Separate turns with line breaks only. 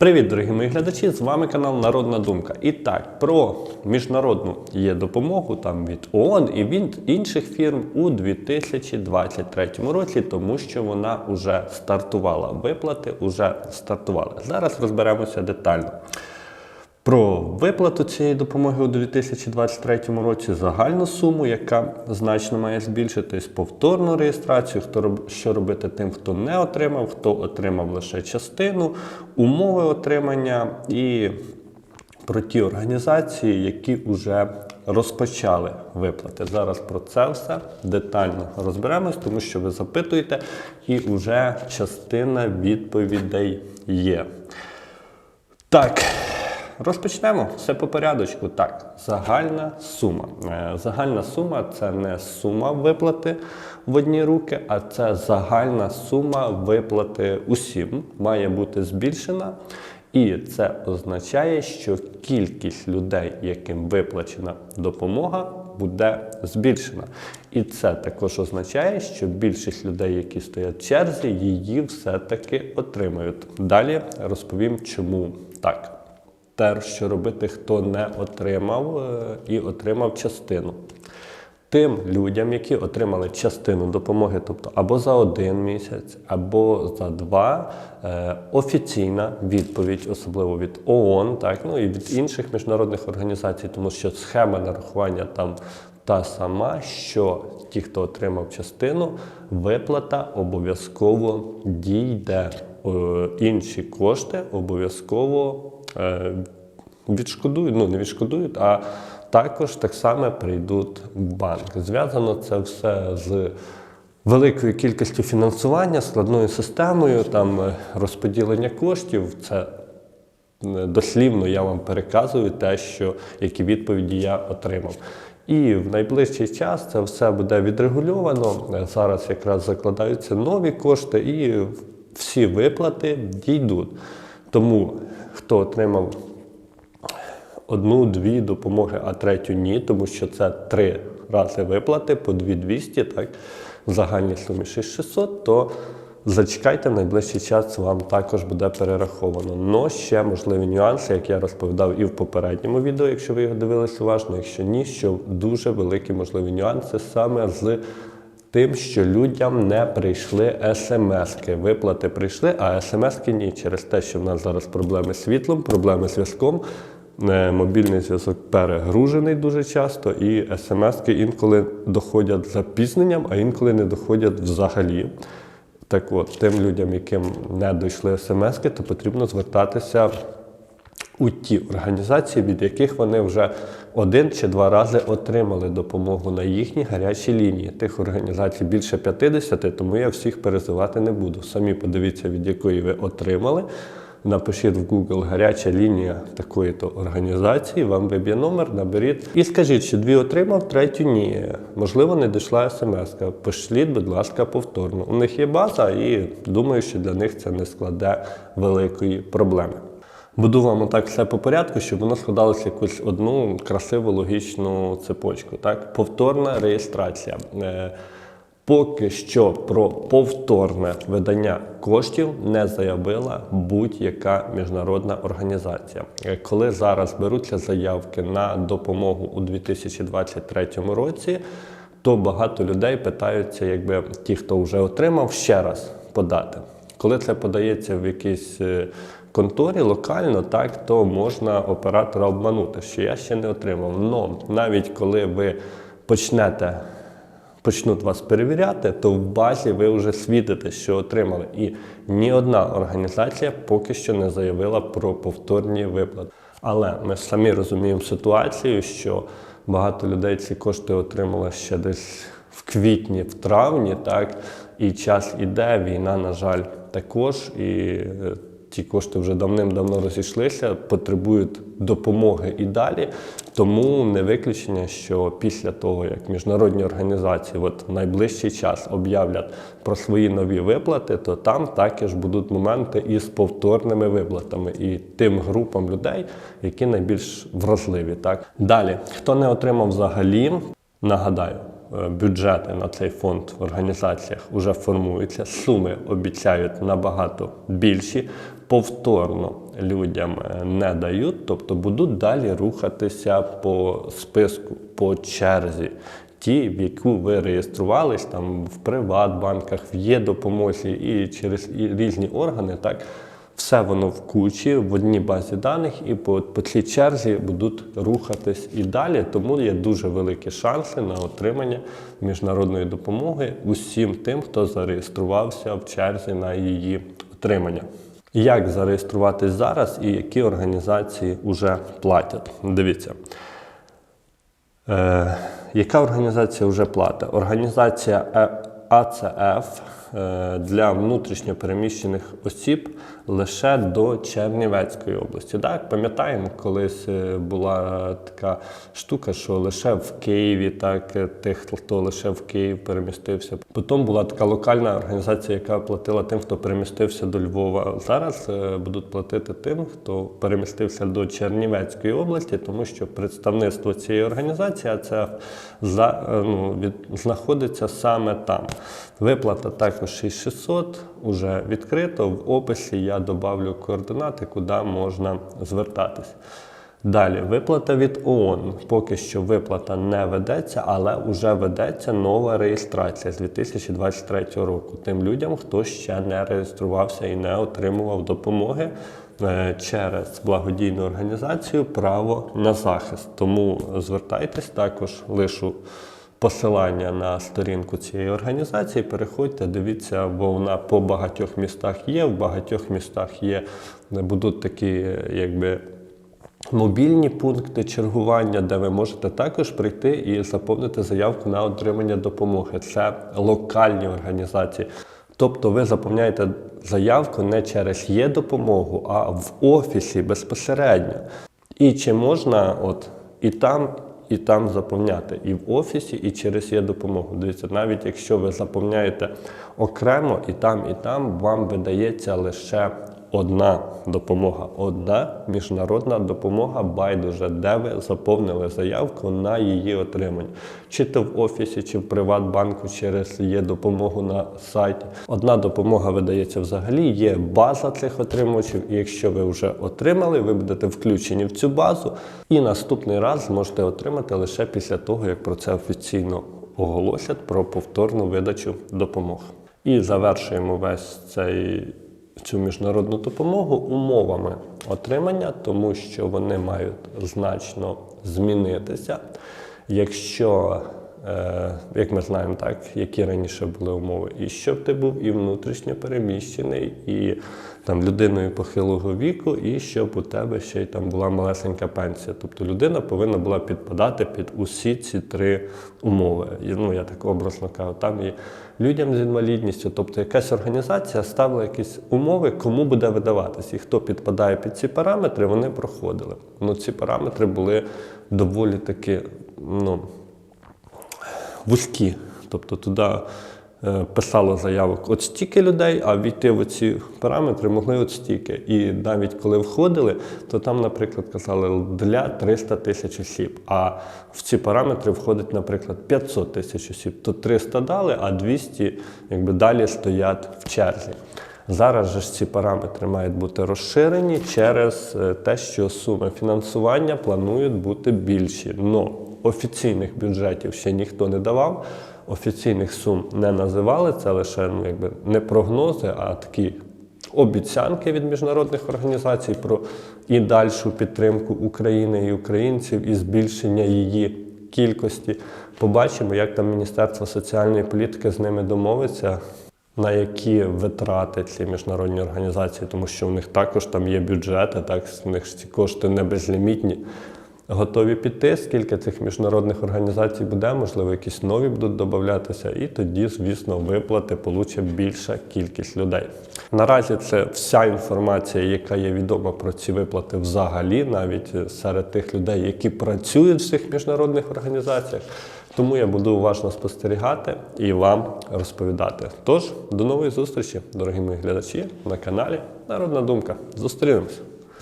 Привіт, дорогі мої глядачі! З вами канал Народна Думка. І так, про міжнародну є допомогу там від ООН і від інших фірм у 2023 році, тому що вона вже стартувала. Виплати вже стартували. Зараз розберемося детально. Про виплату цієї допомоги у 2023 році загальну суму, яка значно має збільшитись, повторну реєстрацію, хто що робити тим, хто не отримав, хто отримав лише частину, умови отримання і про ті організації, які вже розпочали виплати. Зараз про це все детально розберемось, тому що ви запитуєте, і вже частина відповідей є. Так, розпочнемо все по порядочку. Так, загальна сума. Е, Загальна сума це не сума виплати в одні руки, а це загальна сума виплати усім. Має бути збільшена. І це означає, що кількість людей, яким виплачена допомога, буде збільшена. І це також означає, що більшість людей, які стоять в черзі, її все-таки отримають. Далі розповім, чому так. Те, що робити, хто не отримав е, і отримав частину. Тим людям, які отримали частину допомоги, тобто або за один місяць, або за два, е, офіційна відповідь, особливо від ООН, так ну і від інших міжнародних організацій, тому що схема нарахування там та сама, що ті, хто отримав частину, виплата обов'язково дійде. Е, інші кошти обов'язково відшкодують, ну не відшкодують, а також так само прийдуть в банк. Зв'язано це все з великою кількістю фінансування, складною системою, там е, розподілення коштів. Це е, дослівно я вам переказую те, що які відповіді я отримав. І в найближчий час це все буде відрегульовано. Е, Зараз якраз закладаються нові кошти, і всі виплати дійдуть. Тому хто отримав одну-дві допомоги, а третю ні, тому що це три рази виплати по 2200, так, в загальній сумі 6600, то зачекайте, найближчий час вам також буде перераховано. Но ще можливі нюанси, як я розповідав і в попередньому відео, якщо ви його дивились уважно, якщо ні, що дуже великі можливі нюанси саме з тим, що людям не прийшли смски. Виплати прийшли, а смски ні. Через те, що в нас зараз проблеми з світлом, проблеми з зв'язком. е, Мобільний зв'язок перегружений дуже часто, і смски інколи доходять з запізненням, а інколи не доходять взагалі. Так от, тим людям, яким не дійшли смски, то потрібно звертатися у ті організації, від яких вони вже один чи два рази отримали допомогу на їхній гарячій лінії. Тих організацій більше 50, тому я всіх перезивати не буду. Самі подивіться, від якої ви отримали. Напишіть в Google гаряча лінія такої-то організації, вам виб'є номер, наберіть і скажіть, що дві отримав, третю ні. Можливо, не дійшла смс. Пошліть, будь ласка, повторно. У них є база, і думаю, що для них це не складе великої проблеми. Буду вам отак все по порядку, щоб воно складалося якусь одну красиву логічну цепочку. Так? Повторна реєстрація. Е, Поки що про повторне видання коштів не заявила будь-яка міжнародна організація. Е, Коли зараз беруться заявки на допомогу у 2023 році, то багато людей питаються, якби ті, хто вже отримав, ще раз подати. Коли це подається в якійсь е, конторі локально, так то можна оператора обманути, що я ще не отримав. Но навіть коли ви почнете почнуть вас перевіряти, то в базі ви вже свідите, що отримали. І ні одна організація поки що не заявила про повторні виплати. Але ми самі розуміємо ситуацію, що багато людей ці кошти отримали ще десь в квітні, в травні, так і час іде, війна, на жаль, також. І е, ті кошти вже давним-давно розійшлися, потребують допомоги і далі. Тому не виключення, що після того, як міжнародні організації от в найближчий час об'являть про свої нові виплати, то там також будуть моменти із повторними виплатами і тим групам людей, які найбільш вразливі. Так далі, хто не отримав взагалі, нагадаю. Е, Бюджети на цей фонд в організаціях вже формуються. Суми обіцяють набагато більші. Повторно людям е, не дають, тобто будуть далі рухатися по списку, по черзі. Ті, в яку ви реєструвались там в Приватбанках, в є допомозі і через різні органи, так все воно в кучі в одній базі даних, і по, по цій черзі будуть рухатись і далі. Тому є дуже великі шанси на отримання міжнародної допомоги усім тим, хто зареєструвався в черзі на її отримання. Як зареєструватись зараз і які організації вже платять? Дивіться. Е, яка організація вже платить? Організація Е- АЦФ для внутрішньо переміщених осіб лише до Чернівецької області. Так, пам'ятаємо, колись е, була така штука, що лише в Києві, так, е, тих, хто лише в Київ перемістився. Потім була така локальна організація, яка платила тим, хто перемістився до Львова. Зараз е, будуть платити тим, хто перемістився до Чернівецької області, тому що представництво цієї організації АЦФ за, е, ну, від, знаходиться саме там. Виплата також 6600, уже відкрито. В описі я добавлю координати, куди можна звертатись. Далі, виплата від ООН. Поки що виплата не ведеться, але вже ведеться нова реєстрація з 2023 року. Тим людям, хто ще не реєструвався і не отримував допомоги е, через благодійну організацію право на захист. Тому звертайтесь також лишу посилання на сторінку цієї організації. Переходьте, дивіться, бо вона по багатьох містах є. В багатьох містах є, будуть такі, якби. Мобільні пункти чергування, де ви можете також прийти і заповнити заявку на отримання допомоги. Це локальні організації. Тобто ви заповняєте заявку не через є допомогу, а в офісі безпосередньо. І чи можна от і там, і там заповняти, і в офісі, і через є допомогу. Дивіться, навіть якщо ви заповняєте окремо і там, і там, вам видається лише одна допомога, одна міжнародна допомога, байдуже, де ви заповнили заявку на її отримання. Чи то в офісі, чи в Приватбанку через є допомогу на сайті. Одна допомога видається взагалі, є база цих отримувачів, і якщо ви вже отримали, ви будете включені в цю базу, і наступний раз зможете отримати лише після того, як про це офіційно оголосять про повторну видачу допомог. І завершуємо весь цей цю міжнародну допомогу умовами отримання, тому що вони мають значно змінитися. Якщо, як ми знаємо, так, які раніше були умови, і щоб ти був і внутрішньо переміщений, і там людиною похилого віку, і щоб у тебе ще й там була малесенька пенсія. Тобто людина повинна була підпадати під усі ці три умови. І, ну, я так образно кажу, там і людям з інвалідністю, тобто якась організація ставила якісь умови, кому буде видаватись. І хто підпадає під ці параметри, вони проходили. Ну, ці параметри були доволі таки ну, вузькі. Тобто туди е, писало заявок от стільки людей, а війти в ці параметри могли от стільки. І навіть коли входили, то там, наприклад, казали для 300 тисяч осіб. А в ці параметри входить, наприклад, 500 тисяч осіб. То 300 дали, а 200 якби далі стоять в черзі. Зараз же ж ці параметри мають бути розширені через е, те, що суми фінансування планують бути більші. Но офіційних бюджетів ще ніхто не давав, офіційних сум не називали. Це лише ну, якби не прогнози, а такі обіцянки від міжнародних організацій про і дальшу підтримку України і українців, і збільшення її кількості. Побачимо, як там Міністерство соціальної політики з ними домовиться. На які витрати ці міжнародні організації, тому що в них також там є бюджети, так в них ці кошти не безлімітні. Готові піти, скільки цих міжнародних організацій буде, можливо, якісь нові будуть додатися, і тоді, звісно, виплати получить більша кількість людей. Наразі це вся інформація, яка є відома про ці виплати взагалі, навіть серед тих людей, які працюють в цих міжнародних організаціях. Тому я буду уважно спостерігати і вам розповідати. Тож, до нової зустрічі, дорогі мої глядачі, на каналі Народна Думка. Зустрінемось!